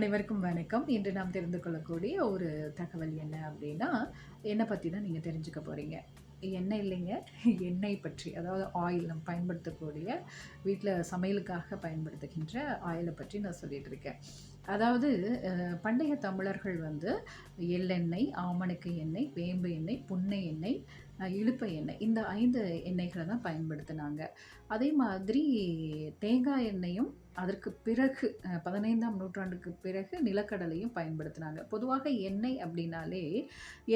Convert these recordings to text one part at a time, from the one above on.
அனைவருக்கும் வணக்கம். இன்று நாம் தெரிந்து கொள்ளக்கூடிய ஒரு தகவல் என்ன அப்படின்னா என்னை பற்றி தான் நீங்கள் தெரிஞ்சுக்க போகிறீங்க எண்ணெய் இல்லைங்க? எண்ணெய் பற்றி அதாவது ஆயில் நம்ம பயன்படுத்தக்கூடிய வீட்டில் சமையலுக்காக பயன்படுத்துகின்ற ஆயிலை பற்றி நான் சொல்லிகிட்டு இருக்கேன். அதாவது பண்டைய தமிழர்கள் வந்து எள்ளெண்ணெய் ஆமணக்கு எண்ணெய் வேம்பு எண்ணெய் புன்னை எண்ணெய் இழுப்ப இலுப்பை எண்ணெய் இந்த ஐந்து எண்ணெய்களை தான் பயன்படுத்தினாங்க. அதே மாதிரி தேங்காய் எண்ணெயும் அதற்கு பிறகு பதினைந்தாம் நூற்றாண்டுக்கு பிறகு நிலக்கடலையும் பயன்படுத்தினாங்க. பொதுவாக எண்ணெய் அப்படின்னாலே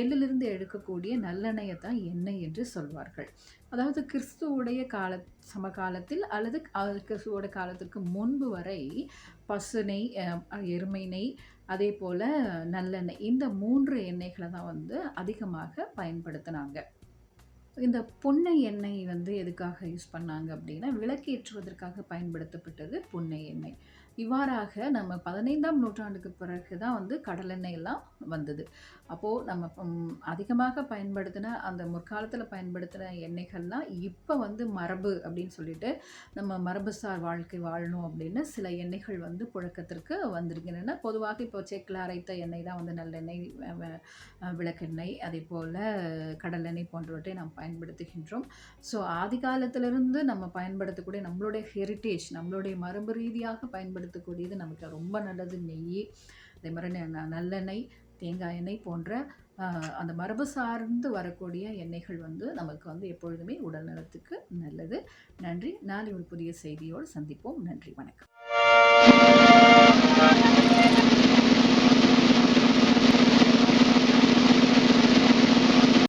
எள்ளிலிருந்து எடுக்கக்கூடிய நல்லெண்ணெயை தான் எண்ணெய் என்று சொல்வார்கள். அதாவது கிறிஸ்துவுடைய கால சமகாலத்தில் அல்லது கிறிஸ்துவோட காலத்திற்கு முன்பு வரை பசு நெய் எருமை நெய் அதே போல் நல்லெண்ணெய் இந்த மூன்று எண்ணெய்களை தான் வந்து அதிகமாக பயன்படுத்தினாங்க. இந்த புன்னை எண்ணெய் வந்து எதுக்காக யூஸ் பண்ணாங்க அப்படின்னா விளக்கேற்றுவதற்காக பயன்படுத்தப்பட்டது புன்னை எண்ணெய். இவ்வாறாக நம்ம பதினைந்தாம் நூற்றாண்டுக்கு பிறகு தான் வந்து கடலெண்ணெய் எல்லாம் வந்தது. அப்போது நம்ம அதிகமாக பயன்படுத்தின அந்த முற்காலத்தில் பயன்படுத்தின எண்ணெய்கள்லாம் இப்போ வந்து மரபு அப்படின்னு சொல்லிட்டு நம்ம மரபுசார் வாழ்க்கை வாழணும் அப்படின்னு சில எண்ணெய்கள் வந்து புழக்கத்திற்கு வந்திருக்கின்றன. பொதுவாக இப்போ செக்கில் அரைத்த எண்ணெய் தான் வந்து நல்லெண்ணெய் வ- விளக்கெண்ணெய் அதே போல் கடலெண்ணெய் போன்றவற்றை நாம் பயன்படுத்துகின்றோம். ஸோ ஆதி காலத்திலிருந்து நம்ம பயன்படுத்தக்கூடிய நம்மளுடைய ஹெரிட்டேஜ் நம்மளுடைய மரபு ரீதியாக பயன்படுத்தக்கூடியது நமக்கு ரொம்ப நல்லது. நெய் அதே மாதிரி நல்லெண்ணெய் தேங்காய் எண்ணெய் போன்ற அந்த மரபு சார்ந்து வரக்கூடிய எண்ணெய்கள் வந்து நமக்கு வந்து எப்பொழுதுமே உடல் நலத்துக்கு நல்லது. நன்றி. நாளை ஒரு புதிய செய்தியோடு சந்திப்போம். நன்றி. வணக்கம்.